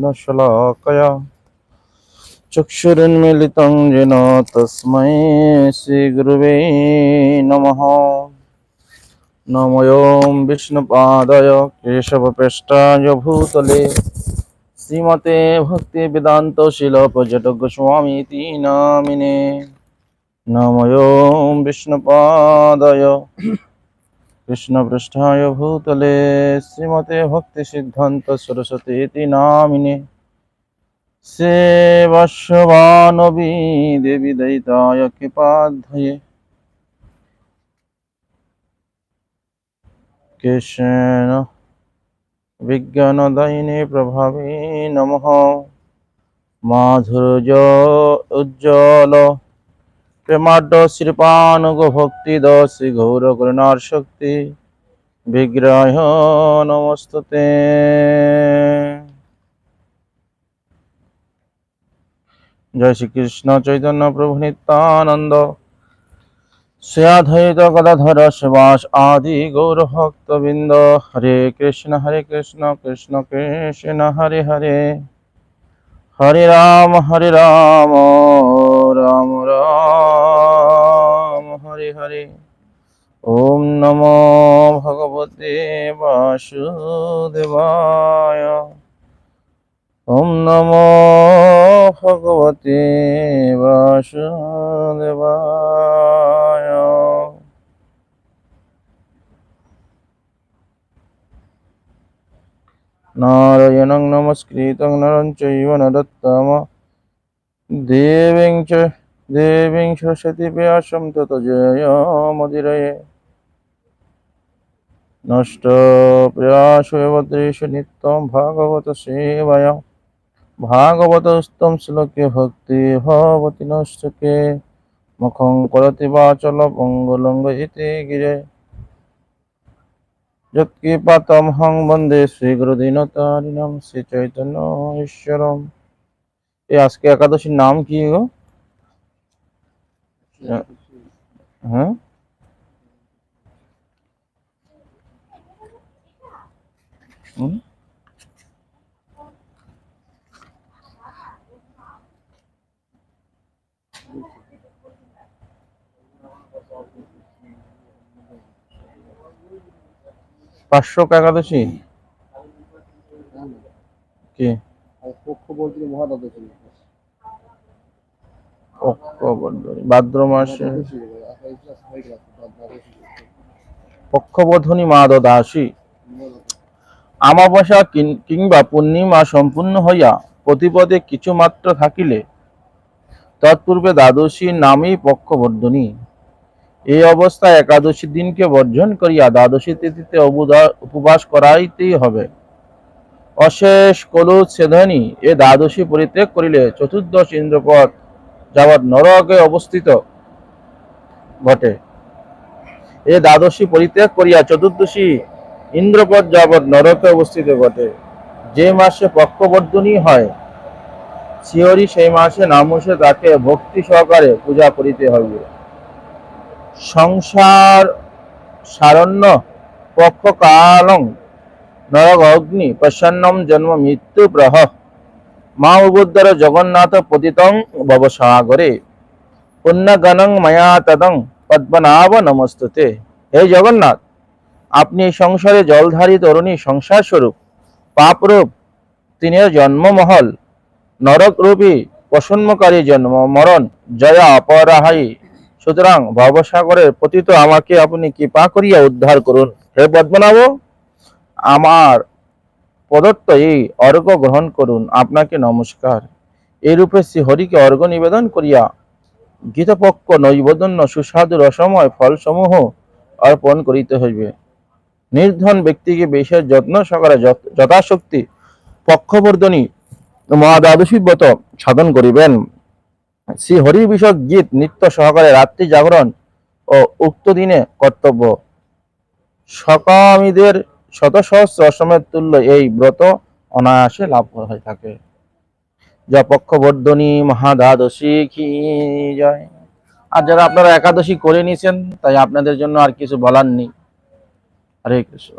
न शलाकया। चक्षुरुन्मिलितं येन तस्मै श्रीगुरुवे नमः। नमोऽयं विष्णुपादाय केशवपृष्ठाय भूतले। श्रीमते भक्तिवेदान्तशीलपर्यटकस्वामीति नामिने नमोऽयं विष्णुपादाय কৃষ্ণ পৃষ্ঠায় ভূতলে শ্রীমতে ভক্তি সিদ্ধান্ত সরস্বতী নামিনে। সে সেবাশ্ববানবী দেবী দয়িতায় কৃপাধ্যয়ে। কৃষ্ণ বিজ্ঞান দায়নে প্রভাবী নম। মাধুর্য উজ্জ্বল প্রেমাঢ্য শ্রীপানুগ ভক্তি দশি গৌর করুণার শক্তি। বিগ্রহ নমস্তুতে। জয় শ্রীকৃষ্ণ চৈতন্য প্রভু নিত্যানন্দ। শ্রেয়াধৈত গদাধর শিবাস আদি গৌর ভক্তবৃন্দ হরে কৃষ্ণ হরে কৃষ্ণ কৃষ্ণ কৃষ্ণ, হরে হরে। হরে রাম হরে রাম রাম হরে ওম নমো ভগবতে বাসুদেবায়। ওম নমো ভগবতে বাসুদেবায়। নারায়ণং নমস্কৃতং নরং চৈব নরোত্তম চ দেবীং সরস্বতী ব্যাসম তত জয়মদিরয়ে নষ্ট প্রয়াসেবদ্রেষু নিত্যং ভাগবত সেবায়। ভাগবতস্তম শ্লোকে ভক্তি ভবতি নষ্টকে। মুখং করতি বাচল পঙ্গলঙ্গ ইতি গিরে। যৎকৃপাতমহং বন্দে শ্রীগুরুদীনতারিণম শ্রী চৈতন্য ঈশ্বরম। এই আজকে একাদশীর নাম কি গো? হ্যাঁ হুম? পাঁচশো একাদশী? কি? পক্ষ বলতে মহাদাদা মাসে। পক্ষবোধনী মাদ দাসী আমাবস্যা কিংবা পূর্ণিমা সম্পূর্ণ হইয়া প্রতিপদে কিছু মাত্র থাকিলে, তৎপূর্বে দ্বাদশীর নামেই পক্ষবর্ধনী এই অবস্থায় একাদশী দিনকে বর্জন করিয়া দ্বাদশী তিথিতে উপবাস করাইতেই হবে। অশেষ কলুৎ সেধনী এ দ্বাদশী পরিত্যাগ করিলে চতুর্দশ ইন্দ্রপদ যাবৎ নরকে অবস্থিত ঘটে। এ দ্বাদশী পরিত্যাগ করিয়া চতুর্দশী ইন্দ্রপদ যাবৎ নরকে অবস্থিত ঘটে। যে মাসে পক্ষবর্ধনী হয় শিহরি সেই মাসে নামুষে তাকে ভক্তি সহকারে পূজা করিতে হইবে। সংসার সারণ্য পক্ষ কালং নরক অগ্নি প্রসন্নম জন্ম মৃত্যু প্রহ মা উবোদ্ধর জগন্নাথ পতিতং ভবসাগরে। পুণ্যগণং মায়া তদং পদ্মনাভ নমস্তুতে। হে জগন্নাথ, আপনি সংসারে জলধারী তরুণী সংসার স্বরূপ, পাপরূপ তিনের জন্মমহল, নরকরূপী প্রসন্নকারী জন্ম মরণ জয়া অপরাহাই সুতরাং ভবসাগরের পতিত আমাকে আপনি কৃপা করিয়া উদ্ধার করুন। হে পদ্মনাভ, আমার প্রদত্ত এই অর্ঘ গ্রহণ করুন। আপনাকে নমস্কার। এরূপে শ্রী হরিকে অর্ঘ নিবেদন করিয়া গীতপক্ষ নৈবদন্য সুস্বাদু রসময় ফলসমূহ অর্পণ করিতে হইবে। নির্ধন ব্যক্তিকে বিশেষ যত্ন যত- যথাশক্তি পক্ষবর্ধনী মহাদ্বাদশী ব্রত সাধন করিবেন। শ্রী হরি বিষয়ক গীত নিত্য সহকারে রাত্রি জাগরণ ও উক্ত দিনে কর্তব্য। সকামীদের শত সহস্র অসমের তুল্য এই ব্রত অনায়াসে লাভ হয়ে থাকে। যা পক্ষবর্ধনী মহাদ্বাদশী কি যায় আর যারা আপনারা একাদশী করে নিয়েছেন, তাই আপনাদের জন্য আর কিছু বলার নেই। হরে কৃষ্ণ।